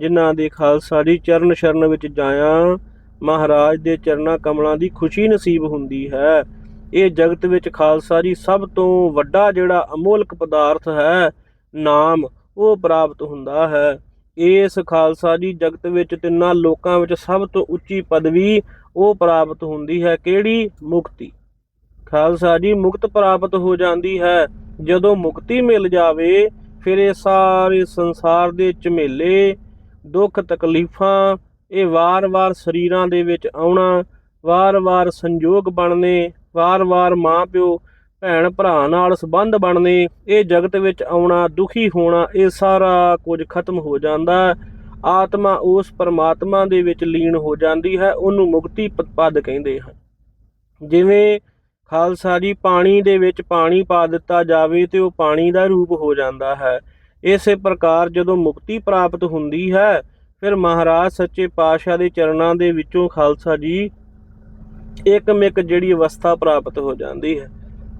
ਜਿਨ੍ਹਾਂ ਦੇ ਖਾਲਸਾ ਜੀ ਚਰਨ ਸ਼ਰਨ ਵਿੱਚ ਜਾਇਆ, ਮਹਾਰਾਜ ਦੇ ਚਰਨਾਂ ਕਮਲਾਂ ਦੀ ਖੁਸ਼ੀ ਨਸੀਬ ਹੁੰਦੀ ਹੈ। ਇਹ ਜਗਤ ਵਿੱਚ ਖਾਲਸਾ ਜੀ ਸਭ ਤੋਂ ਵੱਡਾ ਜਿਹੜਾ ਅਮੋਲਕ ਪਦਾਰਥ ਹੈ, ਨਾਮ ਉਹ ਪ੍ਰਾਪਤ ਹੁੰਦਾ ਹੈ। ਇਸ ਖਾਲਸਾ ਜੀ ਜਗਤ ਵਿੱਚ ਤਿੰਨਾਂ ਲੋਕਾਂ ਵਿੱਚ ਸਭ ਤੋਂ ਉੱਚੀ ਪਦਵੀ ਉਹ ਪ੍ਰਾਪਤ ਹੁੰਦੀ ਹੈ, ਕਿਹੜੀ? ਮੁਕਤੀ। ਖਾਲਸਾ ਜੀ ਮੁਕਤ ਪ੍ਰਾਪਤ ਹੋ ਜਾਂਦੀ ਹੈ। ਜਦੋਂ ਮੁਕਤੀ ਮਿਲ ਜਾਵੇ, ਫਿਰ ਇਹ ਸਾਰੇ ਸੰਸਾਰ ਦੇ ਝਮੇਲੇ ਦੁੱਖ ਤਕਲੀਫਾਂ, ਇਹ ਵਾਰ-ਵਾਰ ਸਰੀਰਾਂ ਦੇ ਵਿੱਚ ਆਉਣਾ, ਵਾਰ-ਵਾਰ ਸੰਜੋਗ ਬਣਨੇ, ਵਾਰ-ਵਾਰ ਮਾਂ ਪਿਓ ਭੈਣ ਭਰਾ ਨਾਲ ਸੰਬੰਧ ਬਣਨੇ, ਇਹ ਜਗਤ ਵਿੱਚ ਆਉਣਾ, ਦੁਖੀ ਹੋਣਾ, ਇਹ ਸਾਰਾ ਕੁਝ ਖਤਮ ਹੋ ਜਾਂਦਾ ਆਤਮਾ ਉਸ ਪਰਮਾਤਮਾ ਦੇ ਵਿੱਚ ਲੀਨ ਹੋ ਜਾਂਦੀ ਹੈ, ਉਹਨੂੰ ਮੁਕਤੀ ਪ- ਪਦ ਕਹਿੰਦੇ ਹਨ। ਜਿਵੇਂ ਖਾਲਸਾ ਜੀ ਪਾਣੀ ਦੇ ਵਿੱਚ ਪਾਣੀ ਪਾ ਦਿੱਤਾ ਜਾਵੇ ਤੇ ਉਹ ਪਾਣੀ ਦਾ ਰੂਪ ਹੋ ਜਾਂਦਾ ਹੈ। ਇਸੇ ਪ੍ਰਕਾਰ ਜਦੋਂ ਮੁਕਤੀ ਪ੍ਰਾਪਤ ਹੁੰਦੀ ਹੈ, ਫਿਰ ਮਹਾਰਾਜ ਸੱਚੇ ਪਾਤਸ਼ਾਹ ਦੇ ਚਰਨਾਂ ਦੇ ਵਿੱਚੋਂ ਖਾਲਸਾ ਜੀ ਇੱਕਮਿਕ ਜਿਹੜੀ ਅਵਸਥਾ ਪ੍ਰਾਪਤ ਹੋ ਜਾਂਦੀ ਹੈ।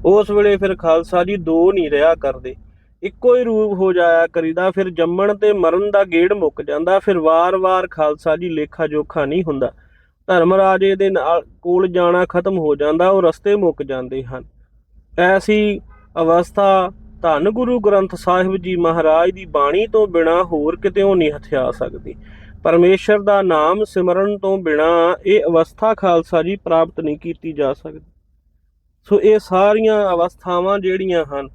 ਉਸ ਵੇਲੇ ਫਿਰ ਖਾਲਸਾ ਜੀ ਦੋ ਨਹੀਂ ਰਿਹਾ ਕਰਦੇ। ਇੱਕੋ ਹੀ ਰੂਪ ਹੋ ਜਾਇਆ ਕਰੀਦਾ, ਫਿਰ ਜੰਮਣ ਤੇ ਮਰਨ ਦਾ ਗੇੜ ਮੁੱਕ ਜਾਂਦਾ, ਫਿਰ ਵਾਰ-ਵਾਰ ਖਾਲਸਾ ਜੀ ਲੇਖਾ ਜੋਖਾ ਨਹੀਂ ਹੁੰਦਾ। ਧਰਮ ਰਾਜੇ ਦੇ ਨਾਲ ਕੋਲ ਜਾਣਾ ਖਤਮ ਹੋ ਜਾਂਦਾ, ਉਹ ਰਸਤੇ ਮੁੱਕ ਜਾਂਦੇ ਹਨ। ਐਸੀ ਅਵਸਥਾ ਧੰਨ ਗੁਰੂ ਗ੍ਰੰਥ ਸਾਹਿਬ ਜੀ ਮਹਾਰਾਜ ਦੀ ਬਾਣੀ ਤੋਂ ਬਿਨਾ ਹੋਰ ਕਿਤੇੋਂ ਨਹੀਂ ਹਥਿਆ ਸਕਦੀ। ਪਰਮੇਸ਼ਰ ਦਾ ਨਾਮ ਸਿਮਰਨ ਤੋਂ ਬਿਨਾ ਇਹ ਅਵਸਥਾ ਖਾਲਸਾ ਜੀ ਪ੍ਰਾਪਤ ਨਹੀਂ ਕੀਤੀ ਜਾ ਸਕਦੀ। ਸੋ ਇਹ ਸਾਰੀਆਂ ਅਵਸਥਾਵਾਂ ਜਿਹੜੀਆਂ ਹਨ,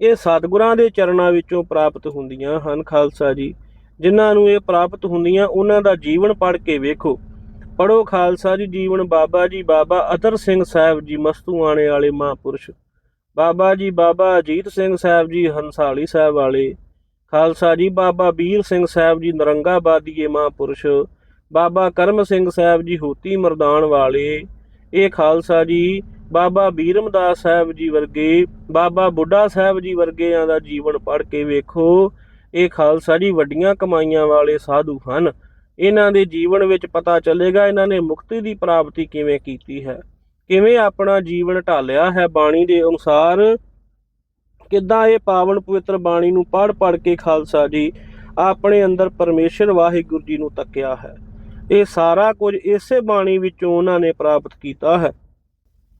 ਇਹ ਸਤਿਗੁਰਾਂ ਦੇ ਚਰਨਾਂ ਵਿੱਚੋਂ ਪ੍ਰਾਪਤ ਹੁੰਦੀਆਂ ਹਨ ਖਾਲਸਾ ਜੀ। ਜਿਨ੍ਹਾਂ ਨੂੰ ਇਹ ਪ੍ਰਾਪਤ ਹੁੰਦੀਆਂ, ਉਹਨਾਂ ਦਾ ਜੀਵਨ ਪੜ੍ਹ ਕੇ ਵੇਖੋ। ਪੜੋ ਖਾਲਸਾ ਜੀ ਜੀਵਨ ਬਾਬਾ ਜੀ ਬਾਬਾ ਅਤਰ ਸਿੰਘ ਸਾਹਿਬ ਜੀ ਮਸਤੂਆਣੇ ਵਾਲੇ ਮਹਾਂਪੁਰਸ਼। ਬਾਬਾ ਜੀ, ਬਾਬਾ ਅਜੀਤ ਸਿੰਘ ਸਾਹਿਬ ਜੀ, ਹੰਸਾਲੀ ਸਾਹਿਬ ਵਾਲੇ। ਖਾਲਸਾ ਜੀ, ਬਾਬਾ ਵੀਰ ਸਿੰਘ ਸਾਹਿਬ ਜੀ ਨਰੰਗਾਬਾਦੀਏ ਮਹਾਂਪੁਰਸ਼। ਬਾਬਾ ਕਰਮ ਸਿੰਘ ਸਾਹਿਬ ਜੀ, ਹੋਤੀ ਮਰਦਾਨ ਵਾਲੇ। ਇਹ ਖਾਲਸਾ ਜੀ, ਬਾਬਾ ਬੀਰਮਦਾਸ ਸਾਹਿਬ ਜੀ ਵਰਗੇ, ਬਾਬਾ ਬੁੱਢਾ ਸਾਹਿਬ ਜੀ ਵਰਗਿਆਂ ਦਾ ਜੀਵਨ ਪੜ੍ਹ ਕੇ ਵੇਖੋ। ਇਹ ਖਾਲਸਾ ਜੀ ਵੱਡੀਆਂ ਕਮਾਈਆਂ ਵਾਲੇ ਸਾਧੂ ਹਨ। ਇਹਨਾਂ ਦੇ ਜੀਵਨ ਵਿੱਚ ਪਤਾ ਚੱਲੇਗਾ ਇਹਨਾਂ ਨੇ ਮੁਕਤੀ ਦੀ ਪ੍ਰਾਪਤੀ ਕਿਵੇਂ ਕੀਤੀ ਹੈ। ਕਿਵੇਂ ਆਪਣਾ ਜੀਵਨ ਢਾਲਿਆ ਹੈ ਬਾਣੀ ਦੇ ਅਨੁਸਾਰ? ਕਿੱਦਾਂ ਇਹ ਪਾਵਨ ਪਵਿੱਤਰ ਬਾਣੀ ਨੂੰ ਪੜ੍ਹ ਪੜ੍ਹ ਕੇ ਖਾਲਸਾ ਜੀ ਆਪਣੇ ਅੰਦਰ ਪਰਮੇਸ਼ਰ ਵਾਹਿਗੁਰੂ ਜੀ ਨੂੰ ਤੱਕਿਆ ਹੈ? ਇਹ ਸਾਰਾ ਕੁਝ ਇਸੇ ਬਾਣੀ ਵਿੱਚੋਂ ਉਹਨਾਂ ਨੇ ਪ੍ਰਾਪਤ ਕੀਤਾ ਹੈ।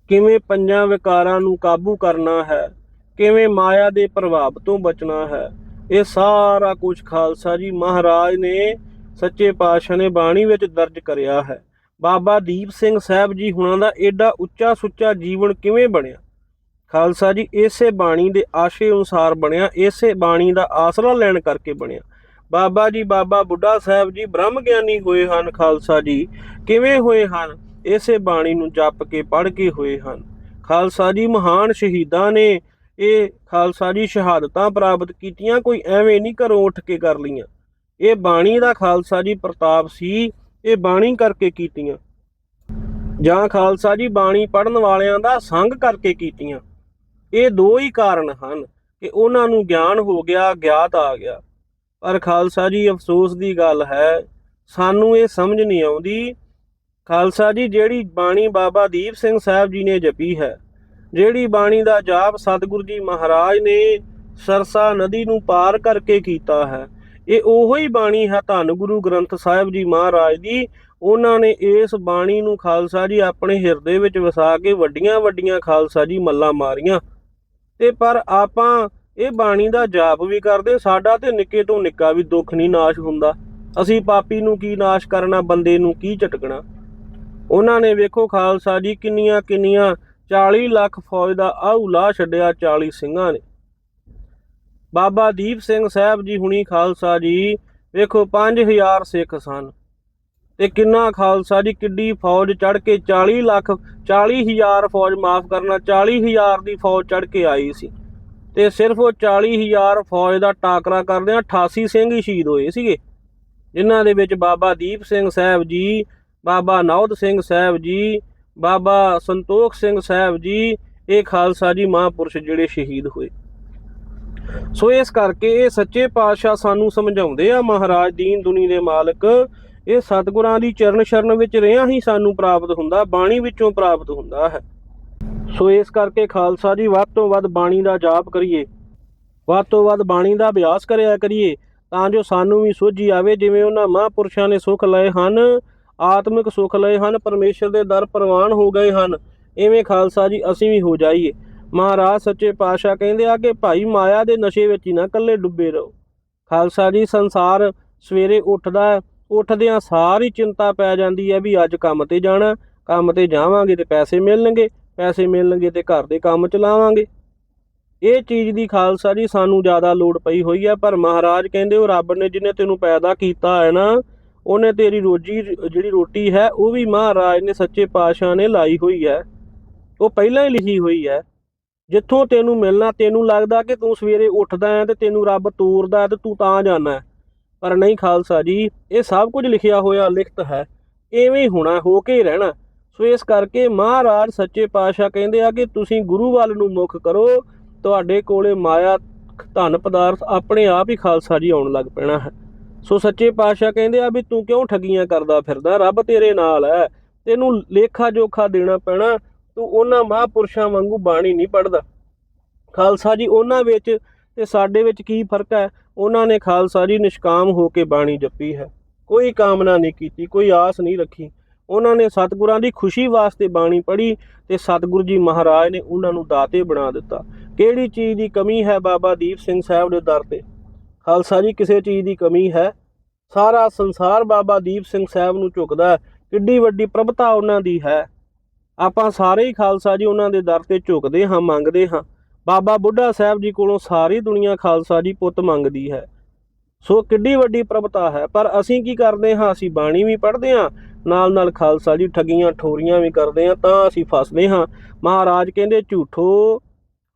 ਕਿਵੇਂ ਪੰਜਾਂ ਵਿਕਾਰਾਂ ਨੂੰ ਕਾਬੂ ਕਰਨਾ ਹੈ? ਕਿਵੇਂ ਮਾਇਆ ਦੇ ਪ੍ਰਭਾਵ ਤੋਂ ਬਚਣਾ ਹੈ? ਇਹ ਸਾਰਾ ਕੁਝ ਖਾਲਸਾ ਜੀ ਮਹਾਰਾਜ ਨੇ ਸੱਚੇ ਪਾਤਸ਼ਾਹ ਨੇ ਬਾਣੀ ਵਿੱਚ ਦਰਜ ਕਰਿਆ ਹੈ। ਬਾਬਾ ਦੀਪ ਸਿੰਘ ਸਾਹਿਬ ਜੀ ਹੁਣਾਂ ਦਾ ਏਡਾ ਉੱਚਾ ਸੁੱਚਾ ਜੀਵਨ ਕਿਵੇਂ ਬਣਿਆ? ਖਾਲਸਾ ਜੀ, ਇਸੇ ਬਾਣੀ ਦੇ ਆਸ਼ੇ ਅਨੁਸਾਰ ਬਣਿਆ, ਇਸੇ ਬਾਣੀ ਦਾ ਆਸਰਾ ਲੈਣ ਕਰਕੇ ਬਣਿਆ। ਬਾਬਾ ਜੀ, ਬਾਬਾ ਬੁੱਢਾ ਸਾਹਿਬ ਜੀ ਬ੍ਰਹਮ ਗਿਆਨੀ ਹੋਏ ਹਨ, ਖਾਲਸਾ ਜੀ ਕਿਵੇਂ ਹੋਏ ਹਨ? ਇਸੇ ਬਾਣੀ ਨੂੰ ਜਪ ਕੇ ਪੜ੍ਹ ਕੇ ਹੋਏ ਹਨ। ਖਾਲਸਾ ਜੀ ਮਹਾਨ ਸ਼ਹੀਦਾਂ ਨੇ ਇਹ ਖਾਲਸਾ ਜੀ ਸ਼ਹਾਦਤਾਂ ਪ੍ਰਾਪਤ ਕੀਤੀਆਂ, ਕੋਈ ਐਵੇਂ ਨਹੀਂ ਘਰੋਂ ਉੱਠ ਕੇ ਕਰ ਲਈਆਂ। ਇਹ ਬਾਣੀ ਦਾ ਖਾਲਸਾ ਜੀ ਪ੍ਰਤਾਪ ਸੀ ਇਹ ਬਾਣੀ ਕਰਕੇ ਕੀਤੀਆਂ। ਜਾਂ ਖਾਲਸਾ ਜੀ, ਬਾਣੀ ਪੜਨ ਵਾਲਿਆਂ ਦਾ ਸੰਗ ਕਰਕੇ ਕੀਤੀਆਂ। ਇਹ ਦੋ ਹੀ ਕਾਰਨ ਹਨ ਕਿ ਉਹਨਾਂ ਨੂੰ ਗਿਆਨ ਹੋ ਗਿਆ, ਗਿਆਤ ਆ ਗਿਆ। ਪਰ ਖਾਲਸਾ ਜੀ, ਅਫਸੋਸ ਦੀ ਗੱਲ ਹੈ, ਸਾਨੂੰ ਇਹ ਸਮਝ ਨਹੀਂ ਆਉਂਦੀ। ਖਾਲਸਾ ਜੀ, ਜਿਹੜੀ ਬਾਣੀ ਬਾਬਾ ਦੀਪ ਸਿੰਘ ਸਾਹਿਬ ਜੀ ਨੇ ਜਪੀ ਹੈ, ਜਿਹੜੀ ਬਾਣੀ ਦਾ ਜਾਪ ਸਤਿਗੁਰੂ ਜੀ ਮਹਾਰਾਜ ਨੇ ਸਰਸਾ ਨਦੀ ਨੂੰ ਪਾਰ ਕਰਕੇ ਕੀਤਾ ਹੈ ਇਹ ਉਹੋ ਹੀ ਬਾਣੀ ਹੈ ਧੰਨ ਗੁਰੂ ਗ੍ਰੰਥ ਸਾਹਿਬ ਜੀ ਮਹਾਰਾਜ ਦੀ। ਉਹਨਾਂ ਨੇ ਇਸ ਬਾਣੀ ਨੂੰ ਖਾਲਸਾ ਜੀ ਆਪਣੇ ਹਿਰਦੇ ਵਿੱਚ ਵਸਾ ਕੇ ਵੱਡੀਆਂ ਵੱਡੀਆਂ ਖਾਲਸਾ ਜੀ ਮੱਲਾਂ ਮਾਰੀਆਂ। ਤੇ ਪਰ ਆਪਾਂ ਇਹ ਬਾਣੀ ਦਾ ਜਾਪ ਵੀ ਕਰਦੇ, ਸਾਡਾ ਤੇ ਨਿੱਕੇ ਤੋਂ ਨਿੱਕਾ ਵੀ ਦੁੱਖ ਨਹੀਂ ਨਾਸ਼ ਹੁੰਦਾ। ਅਸੀਂ ਪਾਪੀ ਨੂੰ ਕੀ ਨਾਸ਼ ਕਰਨਾ, ਬੰਦੇ ਨੂੰ ਕੀ ਝਟਕਣਾ? ਉਹਨਾਂ ਨੇ ਵੇਖੋ ਖਾਲਸਾ ਜੀ ਕਿੰਨੀਆਂ ਕਿੰਨੀਆਂ 40 ਲੱਖ ਫੌਜ ਦਾ ਆਹੂ ਲਾ ਛੱਡਿਆ 40 ਸਿੰਘਾਂ ਨੇ। ਬਾਬਾ ਦੀਪ ਸਿੰਘ ਸਾਹਿਬ ਜੀ ਹੁਣੀ ਖਾਲਸਾ ਜੀ, ਵੇਖੋ 5000 ਸਿੱਖ ਸਨ। ਤੇ ਕਿੰਨਾ ਖਾਲਸਾ ਜੀ, ਕਿੱਡੀ ਫੌਜ ਚੜ ਕੇ 40 ਲੱਖ 40000 ਫੌਜ ਮਾਫ ਕਰਨਾ 40000 ਦੀ ਫੌਜ ਚੜ ਕੇ ਆਈ ਸੀ। ਤੇ ਸਿਰਫ ਉਹ 40000 ਫੌਜ ਦਾ ਟਾਕਰਾ ਕਰਦਿਆਂ 88 ਸਿੰਘ ਹੀ ਸ਼ਹੀਦ ਹੋਏ ਸੀਗੇ। ਜਿਨ੍ਹਾਂ ਦੇ ਵਿੱਚ ਬਾਬਾ ਦੀਪ ਸਿੰਘ ਸਾਹਿਬ ਜੀ, ਬਾਬਾ ਨੌਦ ਸਿੰਘ ਸਾਹਿਬ ਜੀ, ਬਾਬਾ ਸੰਤੋਖ ਸਿੰਘ ਸਾਹਿਬ ਜੀ, ਇਹ ਖਾਲਸਾ ਜੀ ਮਹਾਂਪੁਰਸ਼ ਜਿਹੜੇ ਸ਼ਹੀਦ ਹੋਏ। ਸੋ ਇਸ ਕਰਕੇ ਇਹ ਸੱਚੇ ਪਾਤਸ਼ਾਹ ਸਾਨੂੰ ਸਮਝਾਉਂਦੇ ਆ, ਮਹਾਰਾਜ ਦੀਨ ਦੁਨੀ ਦੇ ਮਾਲਕ, ਇਹ ਸਤਿਗੁਰਾਂ ਦੀ ਚਰਨ ਸ਼ਰਨ ਵਿੱਚ ਰਹਿਆ ਹੀ ਸਾਨੂੰ ਪ੍ਰਾਪਤ ਹੁੰਦਾ, ਬਾਣੀ ਵਿੱਚੋਂ ਪ੍ਰਾਪਤ ਹੁੰਦਾ ਹੈ। ਸੋ ਇਸ ਕਰਕੇ ਖਾਲਸਾ ਜੀ, ਵੱਧ ਤੋਂ ਵੱਧ ਬਾਣੀ ਦਾ ਜਾਪ ਕਰੀਏ। ਵੱਧ ਤੋਂ ਵੱਧ ਬਾਣੀ ਦਾ ਅਭਿਆਸ ਕਰਿਆ ਕਰੀਏ, ਤਾਂ ਜੋ ਸਾਨੂੰ ਵੀ ਸੋਝੀ ਆਵੇ, ਜਿਵੇਂ ਉਹਨਾਂ ਮਹਾਂਪੁਰਸ਼ਾਂ ਨੇ ਸੁਖ ਲਏ ਹਨ, ਆਤਮਿਕ ਸੁਖ ਲਏ ਹਨ, ਪਰਮੇਸ਼ਰ ਦੇ ਦਰ ਪ੍ਰਵਾਨ ਹੋ ਗਏ ਹਨ ਐਵੇਂ ਖਾਲਸਾ ਜੀ, ਅਸੀਂ ਵੀ ਹੋ ਜਾਈਏ। ਮਹਾਰਾਜ ਸੱਚੇ ਪਾਤਸ਼ਾਹ ਕਹਿੰਦੇ ਆ ਕਿ ਭਾਈ ਮਾਇਆ ਦੇ ਨਸ਼ੇ ਵਿੱਚ ਹੀ ਨਾ ਇਕੱਲੇ ਡੁੱਬੇ ਰਹੋ। ਖਾਲਸਾ ਜੀ, ਸੰਸਾਰ ਸਵੇਰੇ ਉੱਠਦਾ ਉੱਠਦਿਆਂ ਸਾਰੀ ਚਿੰਤਾ ਪੈ ਜਾਂਦੀ ਹੈ ਵੀ ਅੱਜ ਕੰਮ ਤੇ ਜਾਣਾ, ਕੰਮ ਤੇ ਜਾਵਾਂਗੇ ਤੇ ਪੈਸੇ ਮਿਲਣਗੇ ਪੈਸੇ ਮਿਲਣਗੇ ਤੇ ਘਰ ਦੇ ਕੰਮ ਚਲਾਵਾਂਗੇ। ਇਹ ਚੀਜ਼ ਦੀ ਖਾਲਸਾ ਜੀ ਸਾਨੂੰ ਜ਼ਿਆਦਾ ਲੋੜ ਪਈ ਹੋਈ ਹੈ, ਪਰ ਮਹਾਰਾਜ ਕਹਿੰਦੇ ਉਹ ਰੱਬ ਨੇ ਜਿਹਨੇ ਤੈਨੂੰ ਪੈਦਾ ਕੀਤਾ ਹੈ ਨਾ, ਉਹਨੇ ਤੇਰੀ ਰੋਜੀ ਜਿਹੜੀ ਰੋਟੀ ਹੈ, ਉਹ ਵੀ ਮਹਾਰਾਜ ਨੇ ਸੱਚੇ ਪਾਤਸ਼ਾਹ ਨੇ ਲਾਈ ਹੋਈ ਹੈ। ਉਹ ਪਹਿਲਾਂ ਹੀ ਲਿਖੀ ਹੋਈ ਹੈ। ਜਿੱਥੋਂ ਤੈਨੂੰ ਮਿਲਣਾ, ਤੈਨੂੰ ਲੱਗਦਾ ਕਿ ਤੂੰ ਸਵੇਰੇ ਉੱਠਦਾ ਹੈ ਤੇ ਤੈਨੂੰ ਰੱਬ ਤੋਰਦਾ ਹੈ ਤੇ ਤੂੰ ਤਾਂ ਜਾਣਾ ਪਰ ਨਹੀਂ ਖਾਲਸਾ ਜੀ, ਇਹ ਸਭ ਕੁਝ ਲਿਖਿਆ ਹੋਇਆ ਲਿਖਤ ਹੈ। ਐਵੇਂ ਹੀ ਹੋਣਾ, ਹੋ ਕੇ ਹੀ ਰਹਿਣਾ। ਸੋ ਇਸ ਕਰਕੇ ਮਹਾਰਾਜ ਸੱਚੇ ਪਾਤਸ਼ਾਹ ਕਹਿੰਦੇ ਆ ਕਿ ਤੁਸੀਂ ਗੁਰੂ ਵੱਲ ਨੂੰ ਮੁਖ ਕਰੋ। ਤੁਹਾਡੇ ਕੋਲੇ ਮਾਇਆ ਧਨ ਪਦਾਰਥ ਆਪਣੇ ਆਪ ਹੀ ਖਾਲਸਾ ਜੀ ਆਉਣ ਲੱਗ ਪੈਣਾ ਹੈ। ਸੋ ਸੱਚੇ ਪਾਤਸ਼ਾਹ ਕਹਿੰਦੇ ਆ ਵੀ ਤੂੰ ਕਿਉਂ ਠੱਗੀਆਂ ਕਰਦਾ ਫਿਰਦਾ? ਰੱਬ ਤੇਰੇ ਨਾਲ ਹੈ। ਤੈਨੂੰ ਲੇਖਾ ਜੋਖਾ ਦੇਣਾ ਪੈਣਾ। ਤੂੰ ਉਹਨਾਂ ਮਹਾਂਪੁਰਸ਼ਾਂ ਵਾਂਗੂ ਬਾਣੀ ਨਹੀਂ ਪੜਦਾ ਖਾਲਸਾ ਜੀ, ਉਹਨਾਂ ਵਿੱਚ ਤੇ ਸਾਡੇ ਵਿੱਚ ਕੀ ਫ਼ਰਕ ਹੈ? ਉਹਨਾਂ ਨੇ ਖਾਲਸਾ ਜੀ ਨਿਸ਼ਕਾਮ ਹੋ ਕੇ ਬਾਣੀ ਜਪੀ ਹੈ। ਕੋਈ ਕਾਮਨਾ ਨਹੀਂ ਕੀਤੀ, ਕੋਈ ਆਸ ਨਹੀਂ ਰੱਖੀ। ਉਹਨਾਂ ਨੇ ਸਤਿਗੁਰਾਂ ਦੀ ਖੁਸ਼ੀ ਵਾਸਤੇ ਬਾਣੀ ਪੜ੍ਹੀ ਤੇ ਸਤਿਗੁਰੂ ਜੀ ਮਹਾਰਾਜ ਨੇ ਉਹਨਾਂ ਨੂੰ ਦਾਤੇ ਬਣਾ ਦਿੱਤਾ। ਕਿਹੜੀ ਚੀਜ਼ ਦੀ ਕਮੀ ਹੈ ਬਾਬਾ ਦੀਪ ਸਿੰਘ ਸਾਹਿਬ ਦੇ ਦਰ ਤੇ? ਖਾਲਸਾ ਜੀ, ਕਿਸੇ ਚੀਜ਼ ਦੀ ਕਮੀ ਹੈ? ਸਾਰਾ ਸੰਸਾਰ ਬਾਬਾ ਦੀਪ ਸਿੰਘ ਸਾਹਿਬ ਨੂੰ ਝੁਕਦਾ ਕਿੱਡੀ ਵੱਡੀ ਪ੍ਰਭਤਾ ਉਹਨਾਂ ਦੀ ਹੈ। ਆਪਾਂ ਸਾਰੇ ਹੀ ਖਾਲਸਾ ਜੀ ਉਹਨਾਂ ਦੇ ਦਰ ਤੇ ਝੁਕਦੇ ਹਾਂ, ਮੰਗਦੇ ਹਾਂ। ਬਾਬਾ ਬੁੱਢਾ ਸਾਹਿਬ ਜੀ ਕੋਲੋਂ ਸਾਰੀ ਦੁਨੀਆ ਖਾਲਸਾ ਜੀ ਪੁੱਤ ਮੰਗਦੀ ਹੈ। ਸੋ ਕਿੱਡੀ ਵੱਡੀ ਪ੍ਰਭਤਾ ਹੈ, ਪਰ ਅਸੀਂ ਕੀ ਕਰਦੇ ਹਾਂ? ਅਸੀਂ ਬਾਣੀ ਵੀ ਪੜ੍ਹਦੇ ਹਾਂ ਨਾਲ ਨਾਲ ਖਾਲਸਾ ਜੀ ਠੱਗੀਆਂ, ਠੋਰੀਆਂ ਵੀ ਕਰਦੇ ਹਾਂ, ਤਾਂ ਅਸੀਂ ਫਸਦੇ ਹਾਂ। ਮਹਾਰਾਜ ਕਹਿੰਦੇ, ਝੂਠੋ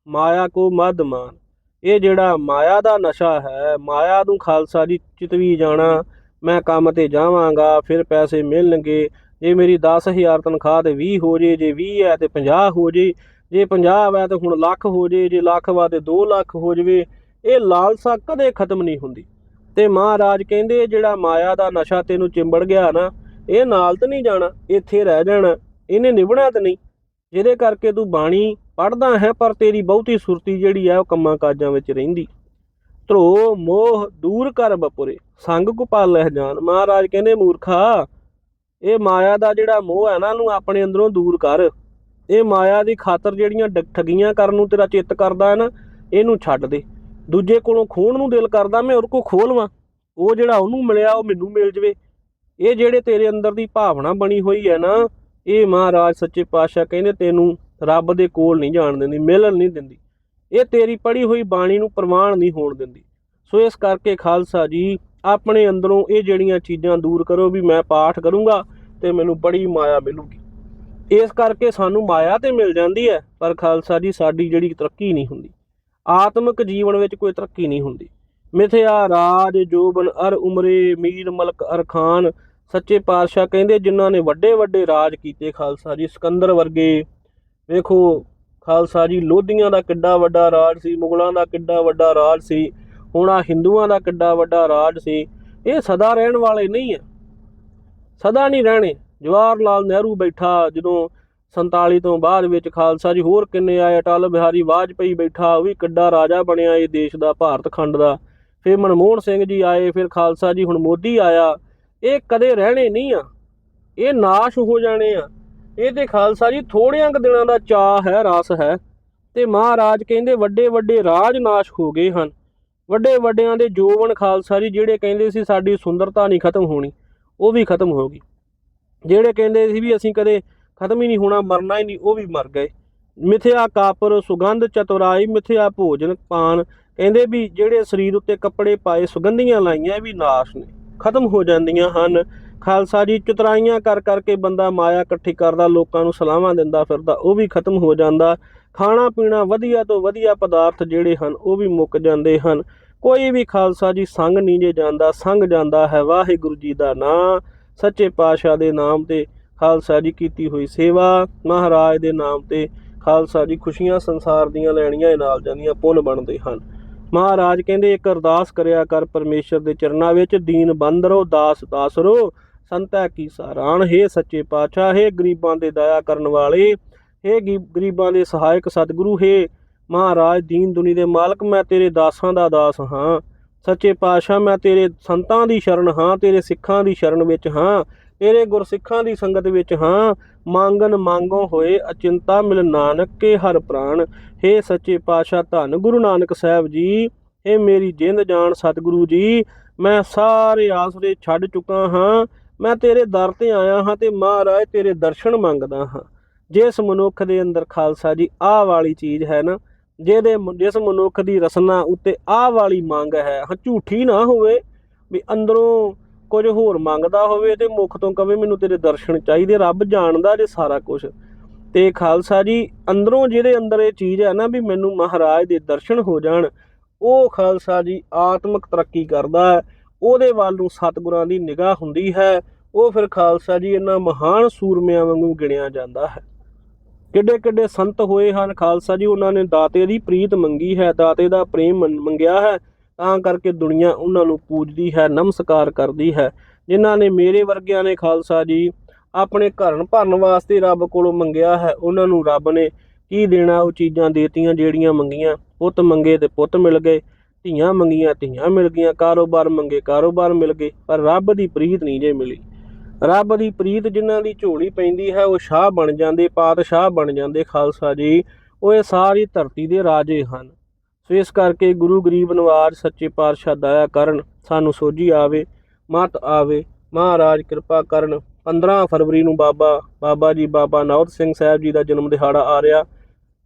ਮਾਇਆ ਕੋ ਮਦ ਮਾਨ। ਇਹ ਜਿਹੜਾ ਮਾਇਆ ਦਾ ਨਸ਼ਾ ਹੈ, ਮਾਇਆ ਨੂੰ ਖਾਲਸਾ ਜੀ ਚਿਤਵੀ ਜਾਣਾ, ਮੈਂ ਕੰਮ ਤੇ ਜਾਵਾਂਗਾ, ਫਿਰ ਪੈਸੇ ਮਿਲਣਗੇ ਜੇ ਮੇਰੀ 10000 ਤਨਖਾਹ ਤੇ 20 ਹੋ ਜੇ ਜੇ 20 ਹੈ ਤੇ 50 ਹੋ ਜੇ ਜੇ 50 ਹੈ ਤੇ ਹੁਣ ਲੱਖ ਹੋ ਜੇ ਜੇ ਲੱਖ ਵਾ ਤੇ 2 ਲੱਖ ਹੋ ਜਵੇ, ਇਹ ਲਾਲਸਾ ਕਦੇ ਖਤਮ ਨਹੀਂ ਹੁੰਦੀ। ਤੇ ਮਹਾਰਾਜ ਕਹਿੰਦੇ ਜਿਹੜਾ ਮਾਇਆ ਦਾ ਨਸ਼ਾ ਤੈਨੂੰ ਚਿੰਬੜ ਗਿਆ ਨਾ, ਇਹ ਨਾਲ ਤਾਂ ਨਹੀਂ ਜਾਣਾ, ਇੱਥੇ ਰਹਿ ਜਾਣਾ, ਇਹਨੇ ਨਿਭਣਾ ਤਾਂ ਨਹੀਂ। ਜਿਹਦੇ ਕਰਕੇ ਤੂੰ ਬਾਣੀ ਪੜਦਾ ਹੈ, ਪਰ ਤੇਰੀ ਬਹੁਤੀ ਸੁਰਤੀ ਜਿਹੜੀ ਹੈ ਉਹ ਕੰਮਾਂ ਕਾਜਾਂ ਵਿੱਚ ਰਹਿੰਦੀ। ਧਰੋ ਮੋਹ ਦੂਰ ਕਰ ਬਪੁਰੇ, ਸੰਗ ਕੁਪਾਲ ਲਹਿ ਜਾਨ ਮਹਾਰਾਜ ਕਹਿੰਦੇ ਮੂਰਖਾ ਇਹ ਮਾਇਆ ਦਾ ਜਿਹੜਾ ਮੋਹ ਹੈ ਨਾ, ਇਹਨੂੰ ਆਪਣੇ ਅੰਦਰੋਂ ਦੂਰ ਕਰ। ਇਹ ਮਾਇਆ ਦੀ ਖਾਤਰ ਜਿਹੜੀਆਂ ਡ- ਕਰਨ ਨੂੰ ਤੇਰਾ ਚਿੱਤ ਕਰਦਾ ਹੈ ਨਾ, ਇਹਨੂੰ ਛੱਡ ਦੇ। ਦੂਜੇ ਕੋਲੋਂ ਖੋਣ ਨੂੰ ਦਿਲ ਕਰਦਾ, ਮੈਂ ਉਹਦੇ ਕੋ ਖੋਲਵਾਂ। ਉਹ ਜਿਹੜਾ ਉਹਨੂੰ ਮਿਲਿਆ, ਉਹ ਮੈਨੂੰ ਮਿਲ ਜਵੇ। ਇਹ ਜਿਹੜੇ ਤੇਰੇ ਅੰਦਰ ਦੀ ਭਾਵਨਾ ਬਣੀ ਹੋਈ ਹੈ ਨਾ, ਇਹ ਮਹਾਰਾਜ ਸੱਚੇ ਪਾਤਸ਼ਾਹ ਕਹਿੰਦੇ, ਤੈਨੂੰ ਰੱਬ ਦੇ ਕੋਲ ਨਹੀਂ ਜਾਣ ਦਿੰਦੀ, ਮਿਲਣ ਨਹੀਂ ਦਿੰਦੀ। ਇਹ ਤੇਰੀ ਪੜ੍ਹੀ ਹੋਈ ਬਾਣੀ ਨੂੰ ਪ੍ਰਮਾਣ ਨਹੀਂ ਹੋਣ ਦਿੰਦੀ। ਸੋ ਇਸ ਕਰਕੇ ਖਾਲਸਾ ਜੀ, ਆਪਣੇ ਅੰਦਰੋਂ ਇਹ ਜਿਹੜੀਆਂ ਚੀਜ਼ਾਂ ਦੂਰ ਕਰੋ ਵੀ ਮੈਂ ਪਾਠ ਕਰੂੰਗਾ। ਤੇ ਮੈਨੂੰ ਬੜੀ ਮਾਇਆ ਮਿਲੂਗੀ। ਇਸ ਕਰਕੇ ਸਾਨੂੰ ਮਾਇਆ ਤੇ ਮਿਲ ਜਾਂਦੀ ਹੈ, ਪਰ ਖਾਲਸਾ ਜੀ, ਸਾਡੀ ਜਿਹੜੀ ਤਰੱਕੀ ਨਹੀਂ ਹੁੰਦੀ। ਆਤਮਿਕ ਜੀਵਨ ਵਿੱਚ ਕੋਈ ਤਰੱਕੀ ਨਹੀਂ ਹੁੰਦੀ। ਮਿਥਿਆ, ਰਾਜ, ਜੋਬਨ, ਅਰ, ਉਮਰੇ, ਮੀਰ, ਮਲਕ, ਅਰ, ਖਾਨ, ਸੱਚੇ ਪਾਤਸ਼ਾਹ ਕਹਿੰਦੇ ਜਿਨ੍ਹਾਂ ਨੇ ਵੱਡੇ ਵੱਡੇ ਰਾਜ ਕੀਤੇ ਖਾਲਸਾ ਜੀ, ਸਿਕੰਦਰ ਵਰਗੇ। ਵੇਖੋ, ਖਾਲਸਾ ਜੀ, ਲੋਧੀਆਂ ਦਾ ਕਿੱਡਾ ਵੱਡਾ ਰਾਜ ਸੀ, ਮੁਗਲਾਂ ਦਾ ਕਿੱਡਾ ਵੱਡਾ ਰਾਜ ਸੀ, ਹੁਣ ਆ ਹਿੰਦੂਆਂ ਦਾ ਕਿੱਡਾ ਵੱਡਾ ਰਾਜ ਸੀ। ਇਹ ਸਦਾ ਰਹਿਣ ਵਾਲੇ ਨਹੀਂ ਹੈ। ਸਦਾ ਨਹੀਂ ਰਹਿਣੇ। ਜਵਾਹਰ ਲਾਲ ਨਹਿਰੂ ਬੈਠਾ ਜਦੋਂ 47 ਤੋਂ ਬਾਅਦ ਵਿੱਚ ਖਾਲਸਾ ਜੀ, ਹੋਰ ਕਿੰਨੇ ਆਏ? ਅਟਲ ਬਿਹਾਰੀ ਵਾਜਪਈ ਬੈਠਾ, ਉਹ ਵੀ ਕਿੱਡਾ ਰਾਜਾ ਬਣਿਆ ਇਹ ਦੇਸ਼ ਦਾ, ਭਾਰਤ ਖੰਡ ਦਾ। ਫਿਰ ਮਨਮੋਹਨ ਸਿੰਘ ਜੀ ਆਏ, ਫਿਰ ਖਾਲਸਾ ਜੀ, ਹੁਣ ਮੋਦੀ ਆਇਆ। ਇਹ ਕਦੇ ਰਹਿਣੇ ਨਹੀਂ ਆ। ਇਹ ਨਾਸ਼ ਹੋ ਜਾਣੇ ਆ। ਇਹ ਤੇ ਖਾਲਸਾ ਜੀ ਥੋੜਿਆਂ ਕੁ ਦਿਨਾਂ ਦਾ ਚਾਹ ਹੈ, ਰਸ ਹੈ। ਤੇ ਮਹਾਰਾਜ ਕਹਿੰਦੇ ਵੱਡੇ ਵੱਡੇ ਰਾਜ ਨਾਸ਼ ਹੋ ਗਏ ਹਨ। ਵੱਡੇ ਵੱਡਿਆਂ ਦੇ ਜੋਵਨ ਖਾਲਸਾ ਜੀ, ਜਿਹੜੇ ਕਹਿੰਦੇ ਸੀ ਸਾਡੀ ਸੁੰਦਰਤਾ ਨਹੀਂ ਖਤਮ ਹੋਣੀ। ਉਹ ਵੀ ਖਤਮ ਹੋ ਗਈ। ਜਿਹੜੇ ਕਹਿੰਦੇ ਸੀ ਵੀ ਅਸੀਂ ਕਦੇ ਖਤਮ ਹੀ ਨਹੀਂ ਹੋਣਾ, ਮਰਨਾ ਹੀ ਨਹੀਂ, ਉਹ ਵੀ ਮਰ ਗਏ। ਮਿਥਿਆ ਕਾਪਰ, ਸੁਗੰਧ ਚਤੁਰਾਈ, ਮਿਥਿਆ ਭੋਜਨ ਪਾਨ, ਕਹਿੰਦੇ ਵੀ ਜਿਹੜੇ ਸਰੀਰ ਉੱਤੇ ਕੱਪੜੇ ਪਾਏ, ਸੁਗੰਧੀਆਂ ਲਾਈਆਂ ਵੀ ਨਾਸ਼ ਨੇ। ਖਤਮ ਹੋ ਜਾਂਦੀਆਂ ਹਨ। ਖਾਲਸਾ ਜੀ, ਚਤਰਾਈਆਂ ਕਰ ਕਰਕੇ ਬੰਦਾ ਮਾਇਆ ਇਕੱਠੀ ਕਰਦਾ, ਲੋਕਾਂ ਨੂੰ ਸਲਾਹਾਂ ਦਿੰਦਾ ਫਿਰਦਾ, ਉਹ ਵੀ ਖਤਮ ਹੋ ਜਾਂਦਾ। ਖਾਣਾ ਪੀਣਾ ਵਧੀਆ ਤੋਂ ਵਧੀਆ ਪਦਾਰਥ ਜਿਹੜੇ ਹਨ, ਉਹ ਵੀ ਮੁੱਕ ਜਾਂਦੇ ਹਨ। ਕੋਈ ਵੀ ਖਾਲਸਾ ਜੀ ਸੰਗ ਨਹੀਂ ਜੇ ਜਾਂਦਾ, ਸੰਗ ਜਾਂਦਾ ਹੈ, ਵਾਹਿਗੁਰੂ ਜੀ ਦਾ ਨਾਮ ਸੱਚੇ ਪਾਤਸ਼ਾਹ ਦੇ ਨਾਮ ਤੇ ਖਾਲਸਾ ਜੀ ਕੀਤੀ ਹੋਈ ਸੇਵਾ, ਮਹਾਰਾਜ ਦੇ ਨਾਮ ਤੇ ਖਾਲਸਾ ਜੀ ਖੁਸ਼ੀਆਂ ਸੰਸਾਰ ਦੀਆਂ ਲੈਣੀਆਂ ਇਹ ਨਾਲ ਜਾਂਦੀਆਂ ਪੁੰਨ ਬਣਦੇ ਹਨ। ਮਹਾਰਾਜ ਕਹਿੰਦੇ, ਇੱਕ ਅਰਦਾਸ ਕਰਿਆ ਕਰ ਪਰਮੇਸ਼ਰ ਦੇ ਚਰਨਾਂ ਵਿੱਚ, ਦੀਨ ਬੰਦ ਰਹੋ, ਦਾਸ ਦਾਸ ਰਹੋ। ਸੰਤਾ ਕੀ ਸਾਰਾਣ, ਹੈ ਸੱਚੇ ਪਾਤਸ਼ਾਹ, ਹੈ ਗਰੀਬਾਂ ਦੇ ਦਇਆ ਕਰਨ ਵਾਲੇ, ਹੈ ਗਰੀਬਾਂ ਦੇ ਸਹਾਇਕ ਸਤਿਗੁਰੂ, ਹੈ ਮਹਾਰਾਜ ਦੀਨ ਦੁਨੀ ਦੇ ਮਾਲਕ, ਮੈਂ ਤੇਰੇ ਦਾਸਾਂ ਦਾ ਦਾਸ ਹਾਂ। ਸੱਚੇ ਪਾਤਸ਼ਾਹ, ਮੈਂ ਤੇਰੇ ਸੰਤਾਂ ਦੀ ਸ਼ਰਨ ਹਾਂ, ਤੇਰੇ ਸਿੱਖਾਂ ਦੀ ਸ਼ਰਨ ਵਿੱਚ ਹਾਂ, ਤੇਰੇ ਗੁਰਸਿੱਖਾਂ ਦੀ ਸੰਗਤ ਵਿੱਚ ਹਾਂ। ਮੰਗਨ ਮੰਗੋ ਹੋਏ ਅਚਿੰਤਾ ਮਿਲ ਨਾਨਕ ਕੇ ਹਰ ਪ੍ਰਾਣ। ਹੇ ਸੱਚੇ ਪਾਤਸ਼ਾਹ, ਧੰਨ ਗੁਰੂ ਨਾਨਕ ਸਾਹਿਬ ਜੀ ਇਹ ਮੇਰੀ ਜਿੰਦ ਜਾਨ ਸਤਿਗੁਰੂ ਜੀ, ਮੈਂ ਸਾਰੇ ਆਸਰੇ ਛੱਡ ਚੁੱਕਾ ਹਾਂ। ਮੈਂ ਤੇਰੇ ਦਰ ਤੇ ਆਇਆ ਹਾਂ ਤੇ ਮਹਾਰਾਜ ਤੇਰੇ ਦਰਸ਼ਨ ਮੰਗਦਾ ਹਾਂ। ਜਿਸ ਮਨੁੱਖ ਦੇ ਅੰਦਰ ਖਾਲਸਾ ਜੀ, ਆਹ ਵਾਲੀ ਚੀਜ਼ ਹੈ ਨਾ ਜਿਹਦੇ ਜਿਸ ਮਨੁੱਖ ਦੀ ਰਸਨਾ ਉੱਤੇ ਆਹ ਵਾਲੀ ਮੰਗ ਹੈ, ਹਾਂ ਝੂਠੀ ਨਾ ਹੋਵੇ ਵੀ ਅੰਦਰੋਂ ਕੁਝ ਹੋਰ ਮੰਗਦਾ ਹੋਵੇ ਤੇ ਮੁਖ ਤੋਂ ਕਵੇ ਮੈਨੂੰ ਤੇਰੇ ਦਰਸ਼ਨ ਚਾਹੀਦੇ, ਰੱਬ ਜਾਣਦਾ ਜੇ ਸਾਰਾ ਕੁਝ ਤੇ ਖਾਲਸਾ ਜੀ, ਅੰਦਰੋਂ ਜਿਹਦੇ ਅੰਦਰ ਇਹ ਚੀਜ਼ ਹੈ ਨਾ ਵੀ ਮੈਨੂੰ ਮਹਾਰਾਜ ਦੇ ਦਰਸ਼ਨ ਹੋ ਜਾਣ, ਉਹ ਖਾਲਸਾ ਜੀ ਆਤਮਿਕ ਤਰੱਕੀ ਕਰਦਾ ਹੈ, ਉਹਦੇ ਵੱਲ ਨੂੰ ਸਤਿਗੁਰਾਂ ਦੀ ਨਿਗਾਹ ਹੁੰਦੀ ਹੈ, ਉਹ ਫਿਰ ਖਾਲਸਾ ਜੀ ਇਹਨਾਂ ਮਹਾਨ ਸੂਰਮਿਆਂ ਵਾਂਗੂ ਗਿਣਿਆ ਜਾਂਦਾ ਹੈ। ਕਿੱਡੇ ਕਿੱਡੇ ਸੰਤ ਹੋਏ ਹਨ ਖਾਲਸਾ ਜੀ, ਉਹਨਾਂ ਨੇ ਦਾਤੇ ਦੀ ਪ੍ਰੀਤ ਮੰਗੀ ਹੈ, ਦਾਤੇ ਦਾ ਪ੍ਰੇਮ ਮੰਨ- ਮੰਗਿਆ ਹੈ, ਤਾਂ ਕਰਕੇ ਦੁਨੀਆ ਉਹਨਾਂ ਨੂੰ ਪੂਜਦੀ ਹੈ, ਨਮਸਕਾਰ ਕਰਦੀ ਹੈ। ਜਿਨ੍ਹਾਂ ਨੇ ਮੇਰੇ ਵਰਗਿਆਂ ਨੇ ਖਾਲਸਾ ਜੀ, ਆਪਣੇ ਘਰਨ ਭਰਨ ਵਾਸਤੇ ਰੱਬ ਕੋਲੋਂ ਮੰਗਿਆ ਹੈ, ਉਹਨਾਂ ਨੂੰ ਰੱਬ ਨੇ ਕੀ ਦੇਣਾ, ਉਹ ਚੀਜ਼ਾਂ ਦੇਤੀਆਂ ਜਿਹੜੀਆਂ ਮੰਗੀਆਂ, ਪੁੱਤ ਮੰਗੇ ਤੇ ਪੁੱਤ ਮਿਲ ਗਏ, ਧੀਆਂ ਮੰਗੀਆਂ, ਧੀਆਂ ਮਿਲ ਗਈਆਂ, ਕਾਰੋਬਾਰ ਮੰਗੇ, ਕਾਰੋਬਾਰ ਮਿਲ ਗਏ, ਪਰ ਰੱਬ ਦੀ ਪ੍ਰੀਤ ਨਹੀਂ ਜੇ ਮਿਲੀ। ਰੱਬ ਦੀ ਪ੍ਰੀਤ ਜਿਨ੍ਹਾਂ ਦੀ ਝੋਲੀ ਪੈਂਦੀ ਹੈ, ਉਹ ਸ਼ਾਹ ਬਣ ਜਾਂਦੇ, ਪਾਤਸ਼ਾਹ ਬਣ ਜਾਂਦੇ ਖਾਲਸਾ ਜੀ। ਉਹ ਇਹ ਸਾਰੀ ਧਰਤੀ ਦੇ ਰਾਜੇ ਹਨ। ਸੋ ਇਸ ਕਰਕੇ ਗੁਰੂ ਗਰੀਬ ਨਵਾਜ ਸੱਚੇ ਪਾਤਸ਼ਾਹ ਦਇਆ ਕਰਨ, ਸਾਨੂੰ ਸੋਝੀ ਆਵੇ ਮਤ ਆਵੇ। ਮਹਾਰਾਜ ਕਿਰਪਾ ਕਰਨ 15 ਫਰਵਰੀ ਨੂੰ ਬਾਬਾ ਬਾਬਾ ਜੀ, ਬਾਬਾ ਨੌਤ ਸਿੰਘ ਸਾਹਿਬ ਜੀ ਦਾ ਜਨਮ ਦਿਹਾੜਾ ਆ ਰਿਹਾ।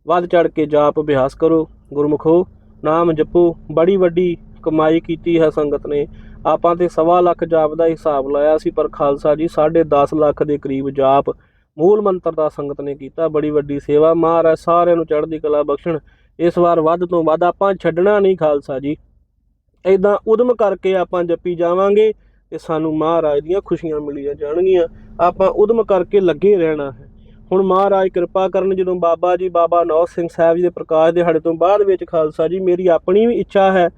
ਵੱਧ ਚੜ ਕੇ ਜਾਪ ਅਭਿਆਸ ਕਰੋ, ਗੁਰਮੁਖੋ, ਨਾਮ ਜਪੋ। ਬੜੀ ਵੱਡੀ ਕਮਾਈ ਕੀਤੀ ਹੈ ਸੰਗਤ ਨੇ। ਆਪਾਂ ਤੇ ਸਵਾ ਲੱਖ ਜਾਪ ਦਾ ਹਿਸਾਬ ਲਾਇਆ ਸੀ, ਪਰ ਖਾਲਸਾ ਜੀ 10.5 ਲੱਖ ਦੇ ਕਰੀਬ ਜਾਪ ਮੂਲ ਮੰਤਰ ਦਾ ਸੰਗਤ ਨੇ ਕੀਤਾ, ਬੜੀ ਵੱਡੀ ਸੇਵਾ। ਮਹਾਰਾਜ ਸਾਰਿਆਂ ਨੂੰ ਚੜ੍ਹਦੀ ਕਲਾ ਬਖਸ਼ਣ। ਇਸ ਵਾਰ ਵੱਧ ਤੋਂ ਵੱਧ ਆਪਾਂ ਛੱਡਣਾ ਨਹੀਂ ਖਾਲਸਾ ਜੀ। ਐਦਾਂ ਉਦਮ ਕਰਕੇ ਆਪਾਂ ਜੱਪੀ ਜਾਵਾਂਗੇ ਤੇ ਸਾਨੂੰ ਮਹਾਰਾਜ ਦੀਆਂ ਖੁਸ਼ੀਆਂ ਮਿਲੀਆਂ ਜਾਣਗੀਆਂ। ਆਪਾਂ ਉਦਮ ਕਰਕੇ ਲੱਗੇ ਰਹਿਣਾ ਹੈ। ਹੁਣ ਮਹਾਰਾਜ ਕਿਰਪਾ ਕਰਨ, ਜਦੋਂ ਬਾਬਾ ਜੀ, ਬਾਬਾ ਨੌ ਸਿੰਘ ਸਾਹਿਬ ਜੀ ਦੇ ਪ੍ਰਕਾਸ਼ ਦਿਹਾੜੇ ਤੋਂ ਬਾਅਦ ਵਿੱਚ ਖਾਲਸਾ ਜੀ, ਮੇਰੀ ਆਪਣੀ ਵੀ ਇੱਛਾ ਹੈ,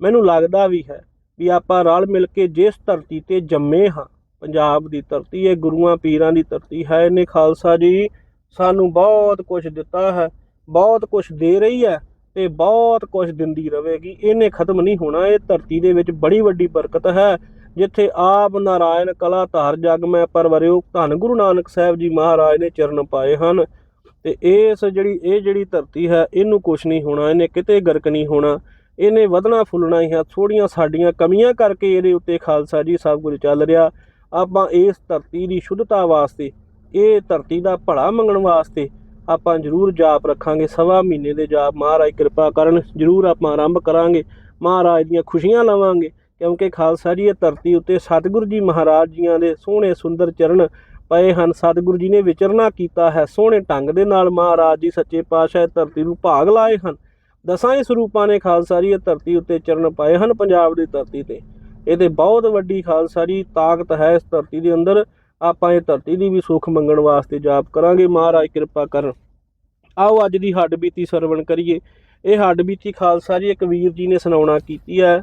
ਮੈਨੂੰ ਲੱਗਦਾ ਵੀ ਹੈ ਵੀ ਆਪਾਂ ਰਲ ਮਿਲ ਕੇ ਜਿਸ ਧਰਤੀ ਤੇ ਜੰਮੇ ਹਾਂ, ਪੰਜਾਬ ਦੀ ਧਰਤੀ ਇਹ ਗੁਰੂਆਂ ਪੀਰਾਂ ਦੀ ਧਰਤੀ ਹੈ, ਇਹਨੇ ਖਾਲਸਾ ਜੀ ਸਾਨੂੰ ਬਹੁਤ ਕੁਝ ਦਿੱਤਾ ਹੈ, ਬਹੁਤ ਕੁਝ ਦੇ ਰਹੀ ਹੈ ਤੇ ਬਹੁਤ ਕੁਝ ਦਿੰਦੀ ਰਹੇਗੀ। ਇਹਨੇ ਖਤਮ ਨਹੀਂ ਹੋਣਾ, ਇਹ ਧਰਤੀ ਦੇ ਵਿੱਚ ਬੜੀ ਵੱਡੀ ਬਰਕਤ ਹੈ। ਜਿੱਥੇ ਆਪ ਨਾਰਾਇਣ ਕਲਾ ਧਾਰ ਜਗ ਮੈਂ ਪਰਵਰਿਓ ਧੰਨ ਗੁਰੂ ਨਾਨਕ ਸਾਹਿਬ ਜੀ ਮਹਾਰਾਜ ਨੇ ਚਰਨ ਪਾਏ ਹਨ। ਤੇ ਇਸ ਜਿਹੜੀ, ਇਹ ਜਿਹੜੀ ਧਰਤੀ ਹੈ, ਇਹਨੂੰ ਕੁਝ ਨਹੀਂ ਹੋਣਾ, ਇਹਨੇ ਕਿਤੇ ਗਰਕ ਨਹੀਂ ਹੋਣਾ। ਇਹਨੇ ਵਧਣਾ ਫੁੱਲਣਾ ਹੀ ਹੈ ਥੋੜੀਆਂ ਸਾਡੀਆਂ ਕਮੀਆਂ ਕਰਕੇ ਇਹਦੇ ਉੱਤੇ ਖਾਲਸਾ ਜੀ ਸਭ ਕੁਝ ਚੱਲ ਰਿਹਾ। ਆਪਾਂ ਇਸ ਧਰਤੀ ਦੀ ਸ਼ੁੱਧਤਾ ਵਾਸਤੇ, ਇਹ ਧਰਤੀ ਦਾ ਭਲਾ ਮੰਗਣ ਵਾਸਤੇ ਆਪਾਂ ਜ਼ਰੂਰ ਜਾਪ ਰੱਖਾਂਗੇ। ਸਵਾ ਮਹੀਨੇ ਦੇ ਜਾਪ ਮਹਾਰਾਜ ਕਿਰਪਾ ਕਰਨ, ਜ਼ਰੂਰ ਆਪਾਂ ਆਰੰਭ ਕਰਾਂਗੇ। ਮਹਾਰਾਜ ਦੀਆਂ ਖੁਸ਼ੀਆਂ ਲਵਾਂਗੇ, ਕਿਉਂਕਿ ਖਾਲਸਾ ਜੀ ਇਹ ਧਰਤੀ ਉੱਤੇ ਸਤਿਗੁਰੂ ਜੀ ਮਹਾਰਾਜ ਜੀਆਂ ਦੇ ਸੋਹਣੇ ਸੁੰਦਰ ਚਰਨ ਪਏ ਹਨ। ਸਤਿਗੁਰੂ ਜੀ ਨੇ ਵਿਚਰਨਾ ਕੀਤਾ ਹੈ। ਸੋਹਣੇ ਢੰਗ ਦੇ ਨਾਲ ਮਹਾਰਾਜ ਜੀ ਸੱਚੇ ਪਾਤਸ਼ਾਹ ਧਰਤੀ ਨੂੰ ਭਾਗ ਲਾਏ ਹਨ। ਦਸਾਂ ਹੀ ਸਰੂਪਾਂ ਨੇ ਖਾਲਸਾ ਜੀ ਇਹ ਧਰਤੀ ਉੱਤੇ ਚਰਨ ਪਾਏ ਹਨ ਪੰਜਾਬ ਦੀ ਧਰਤੀ ਤੇ। ਇਹ ਤੇ ਬਹੁਤ ਵੱਡੀ ਖਾਲਸਾ ਜੀ ਤਾਕਤ ਹੈ ਇਸ ਧਰਤੀ ਦੇ ਅੰਦਰ। ਆਪਾਂ ਇਹ ਧਰਤੀ ਦੀ ਵੀ ਸੁੱਖ ਮੰਗਣ ਵਾਸਤੇ ਜਾਪ ਕਰਾਂਗੇ। ਮਹਾਰਾਜ ਕਿਰਪਾ ਕਰਨ ਆਓ ਅੱਜ ਦੀ ਹੱਡ ਬੀਤੀ ਸਰਵਣ ਕਰੀਏ। ਇਹ ਹੱਡ ਬੀਤੀ ਖਾਲਸਾ ਜੀ ਇੱਕ ਵੀਰ ਜੀ ਨੇ ਸੁਣਾਉਣਾ ਕੀਤੀ ਹੈ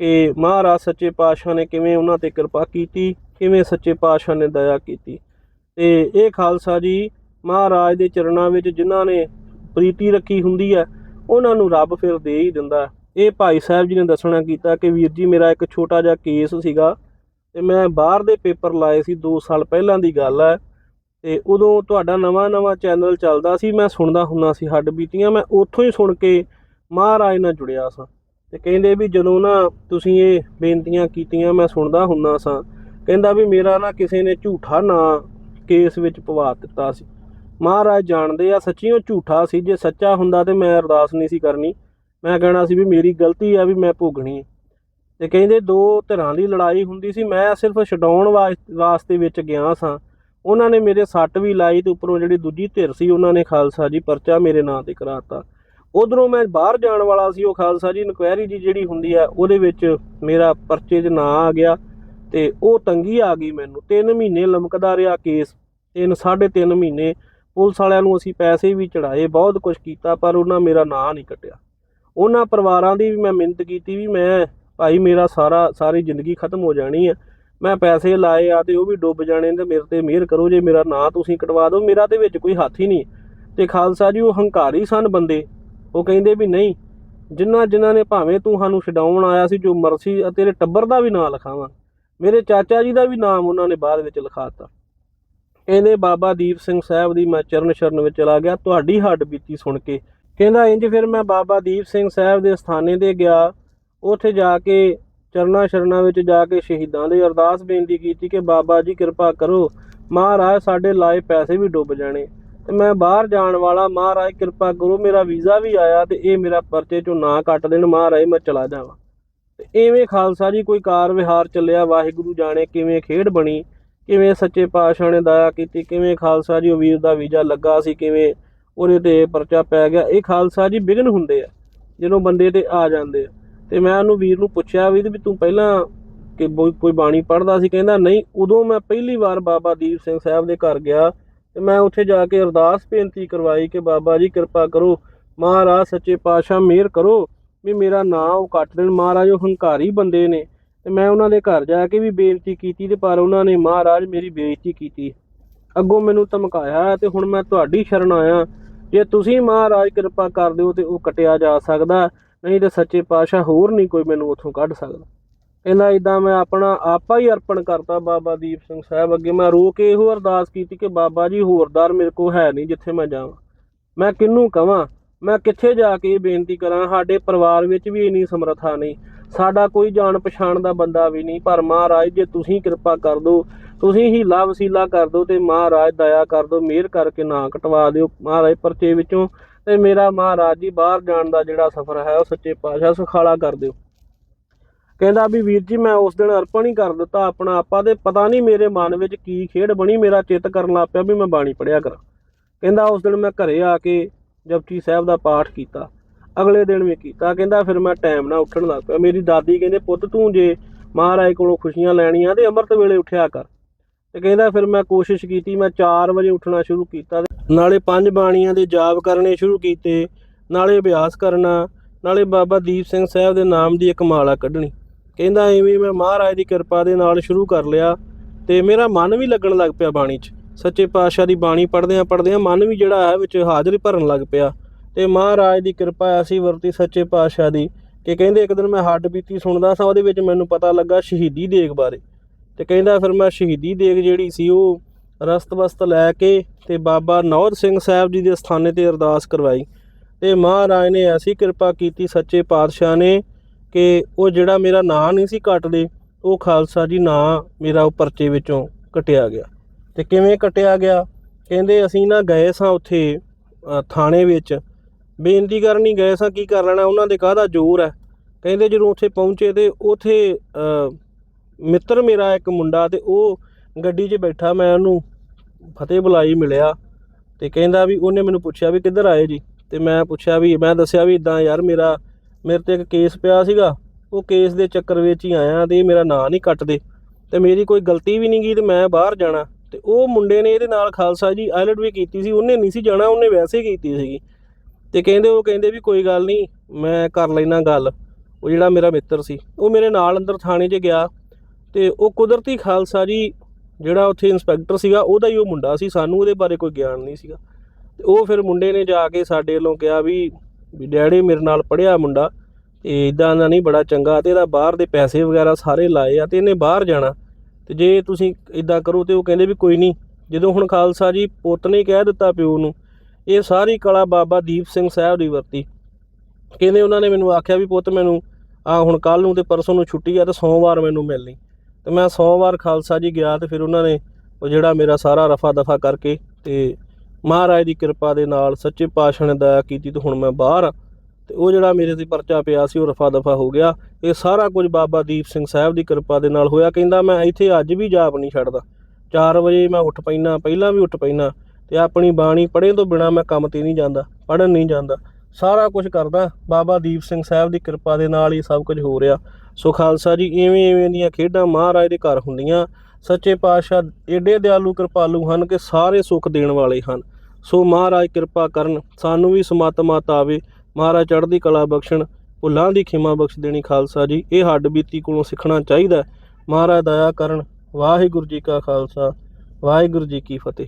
ਕਿ ਮਹਾਰਾਜ ਸੱਚੇ ਪਾਤਸ਼ਾਹ ਨੇ ਕਿਵੇਂ ਉਹਨਾਂ ਤੇ ਕਿਰਪਾ ਕੀਤੀ, ਕਿਵੇਂ ਸੱਚੇ ਪਾਤਸ਼ਾਹ ਨੇ ਦਇਆ ਕੀਤੀ। ਤੇ ਇਹ ਖਾਲਸਾ ਜੀ ਮਹਾਰਾਜ ਦੇ ਚਰਨਾਂ ਵਿੱਚ ਜਿਨ੍ਹਾਂ ਨੇ ਪ੍ਰੀਤੀ ਰੱਖੀ ਹੁੰਦੀ ਹੈ ਉਹਨਾਂ ਨੂੰ ਰੱਬ ਫਿਰ ਦੇ ਹੀ ਦਿੰਦਾ। ਇਹ ਭਾਈ ਸਾਹਿਬ ਜੀ ਨੇ ਦੱਸਣਾ ਕੀਤਾ ਕਿ ਵੀਰ ਜੀ ਮੇਰਾ ਇੱਕ ਛੋਟਾ ਜਿਹਾ ਕੇਸ ਸੀਗਾ ਤੇ ਮੈਂ ਬਾਹਰ ਦੇ ਪੇਪਰ ਲਾਏ ਸੀ 2 ਸਾਲ ਪਹਿਲਾਂ ਦੀ ਗੱਲ ਹੈ ਤੇ ਉਦੋਂ ਤੁਹਾਡਾ ਨਵਾਂ ਨਵਾਂ ਚੈਨਲ ਚੱਲਦਾ ਸੀ, ਮੈਂ ਸੁਣਦਾ ਹੁੰਦਾ ਸੀ ਹੱਡ ਬੀਤੀਆਂ, ਮੈਂ ਉੱਥੋਂ ਹੀ ਸੁਣ ਕੇ ਮਹਾਰਾਜ ਨਾਲ ਜੁੜਿਆ ਸਾਂ। ਤੇ ਕਹਿੰਦੇ ਵੀ ਜਦੋਂ ਨਾ ਤੁਸੀਂ ਇਹ ਬੇਨਤੀਆਂ ਕੀਤੀਆਂ, ਮੈਂ ਸੁਣਦਾ ਹੁੰਦਾ ਸਾਂ। ਕਹਿੰਦਾ ਵੀ ਮੇਰਾ ਨਾ ਕਿਸੇ ਨੇ ਝੂਠਾ ਨਾਂ ਕੇਸ ਵਿੱਚ ਪਵਾ ਦਿੱਤਾ ਸੀ। ਮਹਾਰਾਜ ਜਾਣਦੇ ਆ, ਸੱਚੀਓ ਝੂਠਾ ਸੀ, ਜੇ ਸੱਚਾ ਹੁੰਦਾ ਤੇ ਮੈਂ ਅਰਦਾਸ ਨਹੀਂ ਸੀ ਕਰਨੀ। ਮੈਂ ਕਹਿਣਾ ਸੀ ਵੀ ਮੇਰੀ ਗਲਤੀ ਆ ਵੀ ਮੈਂ ਭੋਗਣੀ ਹੈ ਤੇ ਕਹਿੰਦੇ ਦੋ ਧਿਰਾਂ ਦੀ ਲੜਾਈ ਹੁੰਦੀ ਸੀ, ਮੈਂ ਸਿਰਫ ਛਡਾਉਣ ਵਾਸ- ਵਾਸਤੇ ਵਿੱਚ ਗਿਆ ਸਾਂ। ਉਹਨਾਂ ਨੇ ਮੇਰੇ ਸੱਟ ਵੀ ਲਾਈ ਤੇ ਉੱਪਰੋਂ ਜਿਹੜੀ ਦੂਜੀ ਧਿਰ ਸੀ, ਉਹਨਾਂ ਨੇ ਖਾਲਸਾ ਜੀ ਪਰਚਾ ਮੇਰੇ ਨਾਂ ਤੇ ਕਰਾਤਾ। ਉਧਰੋਂ ਮੈਂ ਬਾਹਰ ਜਾਣ ਵਾਲਾ ਸੀ, ਉਹ ਖਾਲਸਾ ਜੀ ਇਨਕੁਆਇਰੀ ਜੀ ਜਿਹੜੀ ਹੁੰਦੀ ਆ, ਉਹਦੇ ਵਿੱਚ ਮੇਰਾ ਪਰਚੇ 'ਚ ਨਾਂ ਆ ਗਿਆ ਤੇ ਉਹ ਤੰਗੀ ਆ ਗਈ ਮੈਨੂੰ। 3 ਮਹੀਨੇ ਲਮਕਦਾ ਰਿਹਾ ਕੇਸ, ਤਿੰਨ, ਸਾਢੇ ਤਿੰਨ ਮਹੀਨੇ ਪੁਲਿਸ ਵਾਲਿਆਂ ਨੂੰ ਅਸੀਂ ਪੈਸੇ ਵੀ ਚੜਾਏ ਬਹੁਤ ਕੁਝ ਕੀਤਾ, ਪਰ ਉਹਨਾਂ ਮੇਰਾ ਨਾਂ ਨਹੀਂ ਕੱਟਿਆ। ਉਹਨਾਂ ਪਰਿਵਾਰਾਂ ਦੀ ਵੀ ਮੈਂ ਮਿਹਨਤ ਕੀਤੀ ਵੀ ਮੈਂ, ਭਾਈ ਮੇਰਾ ਸਾਰਾ, ਸਾਰੀ ਜ਼ਿੰਦਗੀ ਖਤਮ ਹੋ ਜਾਣੀ ਹੈ। ਮੈਂ ਪੈਸੇ ਲਾਏ ਆ ਤੇ ਉਹ ਵੀ ਡੁੱਬ ਜਾਣੇ ਤੇ ਮੇਰੇ ਤੇ ਮਿਹਰ ਕਰੋ, ਜੇ ਮੇਰਾ ਨਾਂ ਤੁਸੀਂ ਕਟਵਾ ਦਿਓ, ਮੇਰਾ ਤੇ ਵਿੱਚ ਕੋਈ ਹੱਥ ਹੀ ਨਹੀਂ ਤੇ ਖਾਲਸਾ ਜੀ, ਉਹ ਹੰਕਾਰੀ ਸਨ ਬੰਦੇ। ਉਹ ਕਹਿੰਦੇ ਵੀ ਨਹੀਂ ਜਿਨ੍ਹਾਂ ਜਿਨ੍ਹਾਂ ਨੇ ਭਾਵੇਂ ਤੂੰ ਸਾਨੂੰ ਛਡਾਉਣ ਆਇਆ ਸੀ, ਜੋ ਮਰਸੀ ਤੇਰੇ ਟੱਬਰ ਦਾ ਵੀ ਨਾਂ ਲਿਖਾਵਾਂ। ਮੇਰੇ ਚਾਚਾ ਜੀ ਦਾ ਵੀ ਨਾਮ ਉਹਨਾਂ ਨੇ ਬਾਅਦ ਵਿੱਚ ਲਿਖਾਤਾ ਕਹਿੰਦੇ ਬਾਬਾ ਦੀਪ ਸਿੰਘ ਸਾਹਿਬ ਦੀ ਮੈਂ ਚਰਨ ਸ਼ਰਨ ਵਿੱਚ ਚਲਾ ਗਿਆ, ਤੁਹਾਡੀ ਹੱਡ ਬੀਤੀ ਸੁਣ ਕੇ। ਕਹਿੰਦਾ, ਇੰਜ ਫਿਰ ਮੈਂ ਬਾਬਾ ਦੀਪ ਸਿੰਘ ਸਾਹਿਬ ਦੇ ਸਥਾਨੇ ਤੇ ਗਿਆ। ਉੱਥੇ ਜਾ ਕੇ ਚਰਨਾ ਸ਼ਰਨਾ ਵਿੱਚ ਜਾ ਕੇ ਸ਼ਹੀਦਾਂ ਦੇ ਅਰਦਾਸ ਬੇਨਤੀ ਕੀਤੀ ਕਿ ਬਾਬਾ ਜੀ ਕਿਰਪਾ ਕਰੋ, ਮਹਾਰਾਜ ਸਾਡੇ ਲਾਏ ਪੈਸੇ ਵੀ ਡੁੱਬ ਜਾਣੇ। ਤੇ ਮੈਂ ਬਾਹਰ ਜਾਣ ਵਾਲਾ, ਮਹਾਰਾਜ ਕਿਰਪਾ ਕਰੋ, ਮੇਰਾ ਵੀਜ਼ਾ ਵੀ ਆਇਆ ਤੇ ਇਹ ਮੇਰਾ ਪਰਚੇ ਚੋਂ ਨਾ ਕੱਟ ਦੇਣ, ਮਹਾਰਾਜ ਮੈਂ ਚਲਾ ਜਾਵਾਂ। ਤੇ ਐਵੇਂ ਖਾਲਸਾ ਜੀ ਕੋਈ ਕਾਰ ਵਿਹਾਰ ਚੱਲਿਆ, ਵਾਹਿਗੁਰੂ ਜਾਣੇ ਕਿਵੇਂ ਖੇਡ ਬਣੀ। ਕਿਵੇਂ ਸੱਚੇ ਪਾਤਸ਼ਾਹ ਨੇ ਦਇਆ ਕੀਤੀ, ਕਿਵੇਂ ਖਾਲਸਾ ਜੀ ਵੀਰ ਦਾ ਵੀਜ਼ਾ ਲੱਗਾ ਸੀ, ਕਿਵੇਂ ਉਹਦੇ ਤੇ ਪਰਚਾ ਪੈ ਗਿਆ, ਇਹ ਖਾਲਸਾ ਜੀ ਵਿਘਨ ਹੁੰਦੇ ਆ, ਜਦੋਂ ਬੰਦੇ ਤੇ ਆ ਜਾਂਦੇ ਆ। ਤੇ ਮੈਂ ਉਹਨੂੰ ਵੀਰ ਨੂੰ ਪੁੱਛਿਆ ਵੀ ਵੀ ਤੂੰ ਪਹਿਲਾਂ ਕਿ ਬੋ- ਕੋਈ ਬਾਣੀ ਪੜ੍ਹਦਾ ਸੀ, ਕਹਿੰਦਾ ਨਹੀਂ, ਉਦੋਂ ਮੈਂ ਪਹਿਲੀ ਵਾਰ ਬਾਬਾ ਦੀਪ ਸਿੰਘ ਸਾਹਿਬ ਦੇ ਘਰ ਗਿਆ ਤੇ ਮੈਂ ਉੱਥੇ ਜਾ ਕੇ ਅਰਦਾਸ ਬੇਨਤੀ ਕਰਵਾਈ ਕਿ ਬਾਬਾ ਜੀ ਕਿਰਪਾ ਕਰੋ, ਮਹਾਰਾਜ ਸੱਚੇ ਪਾਤਸ਼ਾਹ ਮਿਹਰ ਕਰੋ, ਵੀ ਮੇਰਾ ਨਾਂ ਉਹ ਕੱਟ ਦੇਣ, ਮਹਾਰਾਜ ਉਹ ਹੰਕਾਰੀ ਬੰਦੇ ਨੇ। ਤੇ ਮੈਂ ਉਹਨਾਂ ਦੇ ਘਰ ਜਾ ਕੇ ਵੀ ਬੇਨਤੀ ਕੀਤੀ ਤੇ ਪਰ ਉਹਨਾਂ ਨੇ ਮਹਾਰਾਜ ਮੇਰੀ ਬੇਇੱਜ਼ਤੀ ਕੀਤੀ। ਅੱਗੋਂ ਮੈਨੂੰ ਧਮਕਾਇਆ ਤੇ ਹੁਣ ਮੈਂ ਤੁਹਾਡੀ ਸ਼ਰਨ ਆਇਆ। ਜੇ ਤੁਸੀਂ ਮਹਾਰਾਜ ਕਿਰਪਾ ਕਰ ਦਿਓ ਤੇ ਉਹ ਕਟਿਆ ਜਾ ਸਕਦਾ, ਨਹੀਂ ਤੇ ਸੱਚੇ ਪਾਤਸ਼ਾਹ ਹੋਰ ਨਹੀਂ ਕੋਈ ਮੈਨੂੰ ਉੱਥੋਂ ਕੱਢ ਸਕਦਾ। ਕਹਿੰਦਾ ਇਦਾਂ ਮੈਂ ਆਪਣਾ ਆਪਾ ਹੀ ਅਰਪਣ ਕਰਤਾ ਬਾਬਾ ਦੀਪ ਸਿੰਘ ਸਾਹਿਬ ਅੱਗੇ। ਮੈਂ ਰੋ ਕੇ ਇਹੋ ਅਰਦਾਸ ਕੀਤੀ ਕਿ ਬਾਬਾ ਜੀ ਹੋਰਦਾਰ ਮੇਰੇ ਕੋ ਹੈ ਨਹੀਂ ਜਿੱਥੇ ਮੈਂ ਜਾਵਾਂ। ਮੈਂ ਕਿਹਨੂੰ ਕਵਾਂ? ਮੈਂ ਕਿੱਥੇ ਜਾ ਕੇ ਇਹ ਬੇਨਤੀ ਕਰਾਂ? ਸਾਡੇ ਪਰਿਵਾਰ ਵਿੱਚ ਵੀ ਇੰਨੀ ਸਮਰੱਥਾ ਨਹੀਂ। ਸਾਡਾ ਕੋਈ ਜਾਣ ਪਛਾਣ ਦਾ ਬੰਦਾ ਵੀ ਨਹੀਂ, ਪਰ ਮਹਾਰਾਜ ਜੇ ਤੁਸੀਂ ਕਿਰਪਾ ਕਰ ਦਿਓ, ਤੁਸੀਂ ਹੀ ਲਾ ਵਸੀਲਾ ਕਰ ਦਿਓ ਤੇ ਮਹਾਰਾਜ ਦਇਆ ਕਰ ਦਿਓ, ਮਿਹਰ ਕਰਕੇ ਨਾ ਕਟਵਾ ਦਿਓ। ਮਹਾਰਾਜ ਪਰਚੇ ਵਿੱਚੋਂ ਤੇ ਮੇਰਾ ਮਹਾਰਾਜ ਜੀ ਬਾਹਰ ਜਾਣ ਦਾ ਜਿਹੜਾ ਸਫ਼ਰ ਹੈ, ਉਹ ਸੱਚੇ ਪਾਤਸ਼ਾਹ ਸੁਖਾਲਾ ਕਰ ਦਿਓ। ਕਹਿੰਦਾ ਵੀ ਵੀਰ ਜੀ, ਮੈਂ ਉਸ ਦਿਨ ਅਰਪਣ ਹੀ ਕਰ ਦਿੱਤਾ ਆਪਣਾ ਆਪਾ ਤੇ ਪਤਾ ਨਹੀਂ ਮੇਰੇ ਮਨ ਵਿੱਚ ਕੀ ਖੇਡ ਬਣੀ, ਮੇਰਾ ਚਿੱਤ ਕਰਨ ਲੱਗ ਪਿਆ ਵੀ ਮੈਂ ਬਾਣੀ ਪੜਿਆ ਕਰਾਂ। ਕਹਿੰਦਾ ਉਸ ਦਿਨ ਮੈਂ ਘਰੇ ਆ ਕੇ ਜਪਜੀ ਸਾਹਿਬ ਦਾ ਪਾਠ ਕੀਤਾ। ਅਗਲੇ ਦਿਨ ਵੀ ਕੀਤਾ ਕਹਿੰਦਾ ਫਿਰ ਮੈਂ ਟਾਈਮ ਨਾਲ ਉੱਠਣ ਲੱਗ ਪਿਆ। ਮੇਰੀ ਦਾਦੀ ਕਹਿੰਦੇ, ਪੁੱਤ ਤੂੰ ਜੇ ਮਹਾਰਾਜ ਕੋਲੋਂ ਖੁਸ਼ੀਆਂ ਲੈਣੀਆਂ ਤੇ ਅੰਮ੍ਰਿਤ ਵੇਲੇ ਉੱਠਿਆ ਕਰ। ਤੇ ਕਹਿੰਦਾ ਫਿਰ ਮੈਂ ਕੋਸ਼ਿਸ਼ ਕੀਤੀ, ਮੈਂ 4 ਵਜੇ ਉੱਠਣਾ ਸ਼ੁਰੂ ਕੀਤਾ ਨਾਲੇ ਪੰਜ ਬਾਣੀਆਂ ਦੇ ਜਾਪ ਕਰਨੇ ਸ਼ੁਰੂ ਕੀਤੇ, ਨਾਲੇ ਅਭਿਆਸ ਕਰਨਾ, ਨਾਲੇ ਬਾਬਾ ਦੀਪ ਸਿੰਘ ਸਾਹਿਬ ਦੇ ਨਾਮ ਦੀ ਇੱਕ ਮਾਲਾ ਕੱਢਣੀ। ਕਹਿੰਦਾ ਐਵੇਂ ਮੈਂ ਮਹਾਰਾਜ ਦੀ ਕਿਰਪਾ ਦੇ ਨਾਲ ਸ਼ੁਰੂ ਕਰ ਲਿਆ ਤੇ ਮੇਰਾ ਮਨ ਵੀ ਲੱਗਣ ਲੱਗ ਪਿਆ ਬਾਣੀ 'ਚ। ਸੱਚੇ ਪਾਤਸ਼ਾਹ ਦੀ ਬਾਣੀ ਪੜ੍ਹਦਿਆਂ ਪੜ੍ਹਦਿਆਂ ਮਨ ਵੀ ਜਿਹੜਾ ਹੈ ਵਿੱਚ ਹਾਜ਼ਰੀ ਭਰਨ ਲੱਗ ਪਿਆ। ਤੇ ਮਹਾਰਾਜ ਦੀ ਕਿਰਪਾ ਐਸੀ ਵਰਤੀ ਸੱਚੇ ਪਾਤਸ਼ਾਹ ਦੀ। ਕਿ ਕਹਿੰਦੇ ਇੱਕ ਦਿਨ ਮੈਂ ਹੱਡ ਬੀਤੀ ਸੁਣਦਾ ਸਾਂ, ਉਹਦੇ ਵਿੱਚ ਮੈਨੂੰ ਪਤਾ ਲੱਗਾ ਸ਼ਹੀਦੀ ਦੇਗ ਬਾਰੇ। ਤੇ ਕਹਿੰਦਾ ਫਿਰ ਮੈਂ ਸ਼ਹੀਦੀ ਦੇਗ ਜਿਹੜੀ ਸੀ, ਉਹ ਰਸਤ ਵਸਤ ਲੈ ਕੇ ਤੇ ਬਾਬਾ ਨੌਦ ਸਿੰਘ ਸਾਹਿਬ ਜੀ ਦੇ ਸਥਾਨੇ ਤੇ ਅਰਦਾਸ ਕਰਵਾਈ। ਤੇ ਮਹਾਰਾਜ ਨੇ ਐਸੀ ਕਿਰਪਾ ਕੀਤੀ ਸੱਚੇ ਪਾਤਸ਼ਾਹ ਨੇ ਕਿ ਉਹ ਜਿਹੜਾ ਮੇਰਾ ਨਾਂ ਨਹੀਂ ਸੀ ਕੱਟਦੇ, ਉਹ ਖਾਲਸਾ ਜੀ ਨਾਂ ਮੇਰਾ ਉਹ ਪਰਚੇ ਵਿੱਚੋਂ ਕਟਿਆ ਗਿਆ। ਤੇ ਕਿਵੇਂ ਕਟਿਆ ਗਿਆ? ਕਹਿੰਦੇ ਅਸੀਂ ਨਾ ਗਏ ਸਾਂ ਉੱਥੇ ਥਾਣੇ ਵਿੱਚ ਬੇਨਤੀ ਕਰਨੀ ਗਏ ਸਾਂ ਕੀ ਕਰ ਲੈਣਾ, ਉਹਨਾਂ ਦੇ ਕਾਹਦਾ ਜ਼ੋਰ ਹੈ ਕਹਿੰਦੇ ਜਦੋਂ ਉੱਥੇ ਪਹੁੰਚੇ ਤੇ ਉੱਥੇ ਮਿੱਤਰ ਮੇਰਾ ਇੱਕ ਮੁੰਡਾ ਤੇ ਉਹ ਗੱਡੀ 'ਚ ਬੈਠਾ, ਮੈਂ ਉਹਨੂੰ ਫਤਿਹ ਬੁਲਾਈ ਮਿਲਿਆ ਤੇ ਕਹਿੰਦਾ ਵੀ ਉਹਨੇ ਮੈਨੂੰ ਪੁੱਛਿਆ ਵੀ ਕਿੱਧਰ ਆਏ ਜੀ? ਤੇ ਮੈਂ ਪੁੱਛਿਆ ਵੀ, ਮੈਂ ਦੱਸਿਆ ਵੀ ਇਦਾਂ ਯਾਰ ਮੇਰਾ, ਮੇਰੇ ਤੇ ਇੱਕ ਕੇਸ ਪਿਆ ਸੀਗਾ, ਉਹ ਕੇਸ ਦੇ ਚੱਕਰ ਵਿੱਚ ਹੀ ਆਇਆ ਤੇ ਮੇਰਾ ਨਾਂ ਨਹੀਂ ਕੱਟਦੇ ਤੇ ਮੇਰੀ ਕੋਈ ਗਲਤੀ ਵੀ ਨਹੀਂ ਗਈ ਤੇ ਮੈਂ ਬਾਹਰ ਜਾਣਾ ਤੇ ਉਹ ਮੁੰਡੇ ਨੇ ਇਹਦੇ ਨਾਲ ਖਾਲਸਾ ਜੀ ਆਇਲਟ ਵੀ ਕੀਤੀ ਸੀ, ਉਹਨੇ ਨਹੀਂ ਸੀ ਜਾਣਾ, ਉਹਨੇ ਵੈਸੇ ਹੀ ਕੀਤੀ ਸੀਗੀ। ਤੇ ਕਹਿੰਦੇ ਉਹ ਕਹਿੰਦੇ ਵੀ ਕੋਈ ਗੱਲ ਨਹੀਂ, ਮੈਂ ਕਰ ਲੈਣਾ ਗੱਲ। ਉਹ ਜਿਹੜਾ ਮੇਰਾ ਮਿੱਤਰ ਸੀ, ਉਹ ਮੇਰੇ ਨਾਲ ਅੰਦਰ ਥਾਣੇ 'ਚ ਗਿਆ ਤੇ ਉਹ ਕੁਦਰਤੀ ਖਾਲਸਾ ਜੀ ਜਿਹੜਾ ਉੱਥੇ ਇੰਸਪੈਕਟਰ ਸੀਗਾ, ਉਹਦਾ ਹੀ ਉਹ ਮੁੰਡਾ ਸੀ, ਸਾਨੂੰ ਉਹਦੇ ਬਾਰੇ ਕੋਈ ਗਿਆਨ ਨਹੀਂ ਸੀਗਾ। ਤੇ ਉਹ ਫਿਰ ਮੁੰਡੇ ਨੇ ਜਾ ਕੇ ਸਾਡੇ ਵੱਲੋਂ ਕਿਹਾ ਵੀ ਵੀ ਡੈਡੀ ਮੇਰੇ ਨਾਲ ਪੜਿਆ ਮੁੰਡਾ, ਤੇ ਇਦਾਂ ਦਾ ਨਹੀਂ ਬੜਾ ਚੰਗਾ, ਤੇ ਇਹਦਾ ਬਾਹਰ ਦੇ ਪੈਸੇ ਵਗੈਰਾ ਸਾਰੇ ਲਾਏ ਆ ਤੇ ਇਹਨੇ ਬਾਹਰ ਜਾਣਾ। ਤੇ ਜੇ ਤੁਸੀਂ ਇਦਾਂ ਕਰੋ ਤੇ ਉਹ ਕਹਿੰਦੇ ਵੀ ਕੋਈ ਨਹੀਂ, ਜਦੋਂ ਹੁਣ ਖਾਲਸਾ ਜੀ ਪੁੱਤ ਨੇ ਕਹਿ ਦਿੱਤਾ ਪਿਓ ਨੂੰ ਇਹ ਸਾਰੀ ਕਲਾ ਬਾਬਾ ਦੀਪ ਸਿੰਘ ਸਾਹਿਬ ਦੀ ਵਰਤੀ। ਕਹਿੰਦੇ ਉਹਨਾਂ ਨੇ ਮੈਨੂੰ ਆਖਿਆ ਵੀ ਪੁੱਤ ਮੈਨੂੰ ਆ ਹੁਣ ਕੱਲ ਨੂੰ ਤੇ ਪਰਸੋਂ ਨੂੰ ਛੁੱਟੀ ਆ ਤੇ ਸੋਮਵਾਰ ਮੈਨੂੰ ਮਿਲਣੀ। ਤੇ ਮੈਂ ਸੋਮਵਾਰ ਖਾਲਸਾ ਜੀ ਗਿਆ ਤੇ ਫਿਰ ਉਹਨਾਂ ਨੇ ਉਹ ਜਿਹੜਾ ਮੇਰਾ ਸਾਰਾ ਰਫਾ ਦਫਾ ਕਰਕੇ ਤੇ ਮਹਾਰਾਜ ਦੀ ਕਿਰਪਾ ਦੇ ਨਾਲ ਸੱਚੇ ਪਾਤਸ਼ਾਹ ਨੇ ਦਇਆ ਕੀਤੀ ਤੇ ਹੁਣ ਮੈਂ ਬਾਹਰ ਆ। ਤੇ ਉਹ ਜਿਹੜਾ ਮੇਰੇ ਤੇ ਪਰਚਾ ਪਿਆ ਸੀ ਉਹ ਰਫਾ ਦਫਾ ਹੋ ਗਿਆ। ਇਹ ਸਾਰਾ ਕੁਝ ਬਾਬਾ ਦੀਪ ਸਿੰਘ ਸਾਹਿਬ ਦੀ ਕਿਰਪਾ ਦੇ ਨਾਲ ਹੋਇਆ। ਕਹਿੰਦਾ ਮੈਂ ਇੱਥੇ ਅੱਜ ਵੀ ਜਾਪ ਨਹੀਂ ਛੱਡਦਾ। 4 ਵਜੇ ਮੈਂ ਉੱਠ ਪੈਣਾ ਪਹਿਲਾਂ ਵੀ ਉੱਠ ਪੈਣਾ ਤੇ ਆਪਣੀ ਬਾਣੀ ਪੜ੍ਹੇ ਤੋਂ ਬਿਨਾ ਮੈਂ ਕੰਮ ਤੇ ਨਹੀਂ ਜਾਂਦਾ ਪੜਨ ਨਹੀਂ ਜਾਂਦਾ। ਸਾਰਾ ਕੁਝ ਕਰਦਾ, ਬਾਬਾ ਦੀਪ ਸਿੰਘ ਸਾਹਿਬ ਦੀ ਕਿਰਪਾ ਦੇ ਨਾਲ ਹੀ ਸਭ ਕੁਝ ਹੋ ਰਿਹਾ। ਸੋ ਖਾਲਸਾ ਜੀ, ਇਵੇਂ ਇਵੇਂ ਦੀਆਂ ਖੇਡਾਂ ਮਹਾਰਾਜ ਦੇ ਘਰ ਹੁੰਦੀਆਂ। ਸੱਚੇ ਪਾਤਸ਼ਾਹ ਏਡੇ ਦਿਆਲੂ ਕਿਰਪਾਲੂ ਹਨ ਕਿ ਸਾਰੇ ਸੁੱਖ ਦੇਣ ਵਾਲੇ ਹਨ। ਸੋ ਮਹਾਰਾਜ ਕਿਰਪਾ ਕਰਨ, ਸਾਨੂੰ ਵੀ ਸਮਤ ਮਤ ਆਵੇ। ਮਹਾਰਾਜ ਚੜ੍ਹਦੀ ਕਲਾ ਬਖਸ਼ਣ, ਭੁੱਲਾਂ ਦੀ ਖਿਮਾ ਬਖਸ਼ ਦੇਣੀ ਖਾਲਸਾ ਜੀ। ਇਹ ਹੱਡ ਬੀਤੀ ਕੋਲੋਂ ਸਿੱਖਣਾ ਚਾਹੀਦਾ ਮਹਾਰਾਜ ਦਇਆ ਕਰਨ, ਵਾਹਿਗੁਰੂ ਜੀ ਕਾ ਖਾਲਸਾ, ਵਾਹਿਗੁਰੂ ਜੀ ਕੀ ਫਤਿਹ।